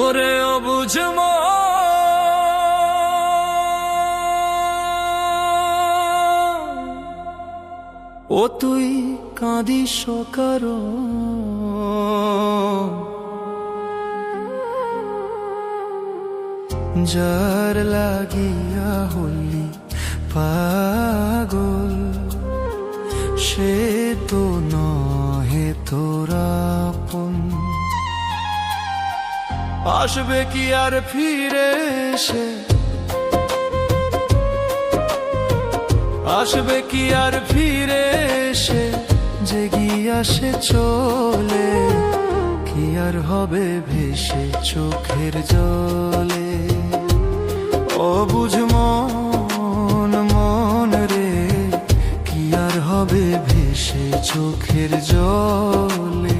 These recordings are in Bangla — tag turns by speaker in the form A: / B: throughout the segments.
A: ওরে অবুঝ ও তুই কাঁদিস কারও যার লাগিয়া হলি পাগল, সে তো নহে তোরা আপন। আসবে কি আর ফিরে সে আসবে কি আর ফিরে সে যে গিয়াসে চলে, কি আর হবে ভেসে চোখের জলে? ও বুঝ মন মন রে, কি আর হবে ভেসে চোখের জলে?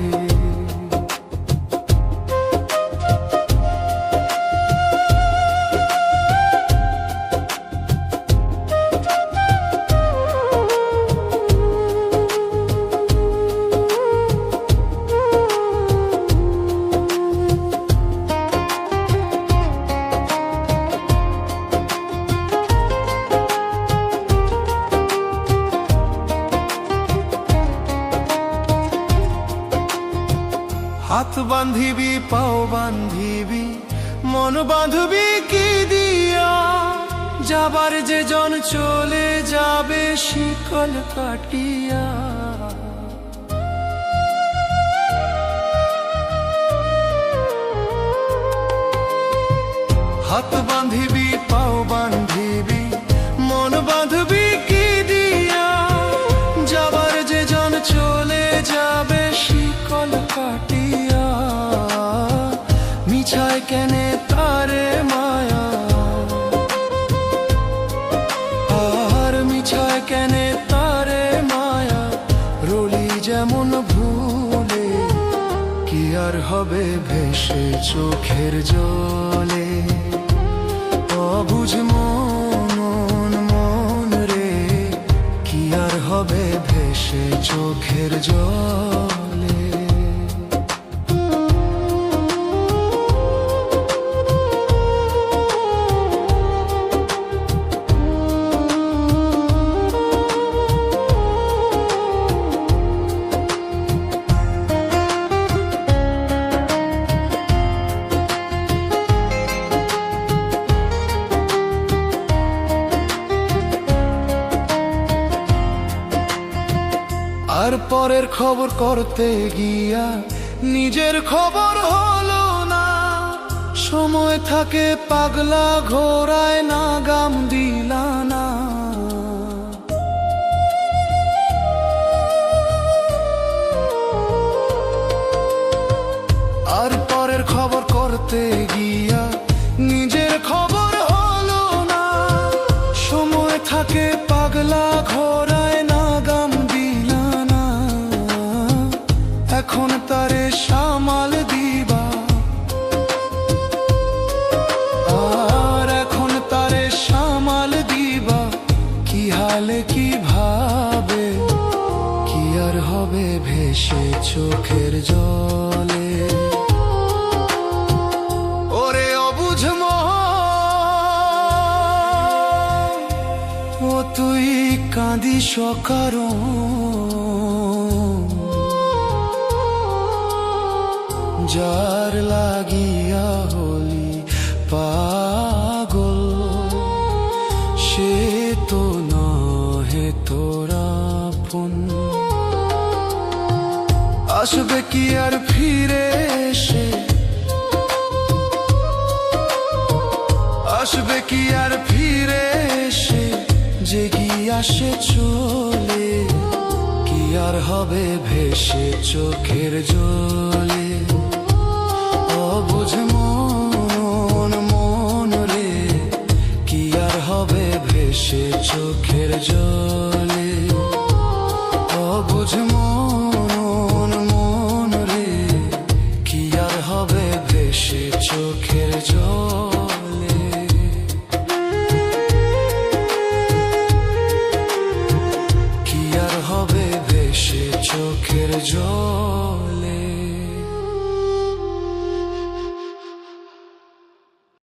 A: হাত বান্ধিবি, পাও বান্ধিবি, মন বাঁধবি কি দিয়া? যাবার যে জন চলে যাবে শিকল কাটিয়া। হাত বাঁধিবি পাও বান্ধিবি মিছায় কেনে তারে মায়া, রলি যেমন ভুলে, কি আর হবে ভেসে চোখের জলে? অবুঝ মন মন রে, কি আর হবে ভেসে চোখের জলে? আর পরের খবর করতে গিয়া নিজের খবর হলো না। সময় থাকে পাগলা ঘোরায় না গাম দিলা না আর পরের খবর করতে গিয়া ভেসে চোখের জলে। ওরে অবুঝ ও তুই কাঁদি সকার যার লাগিয়া আসবে কি আর ফিরে সে আসবে কি আর ফিরে সে যে গিয়াসে চলে, কি আর হবে ভেসে চোখের জলে? অবুঝ মন মন রে, কি আর হবে ভেসে চোখের জলে? কি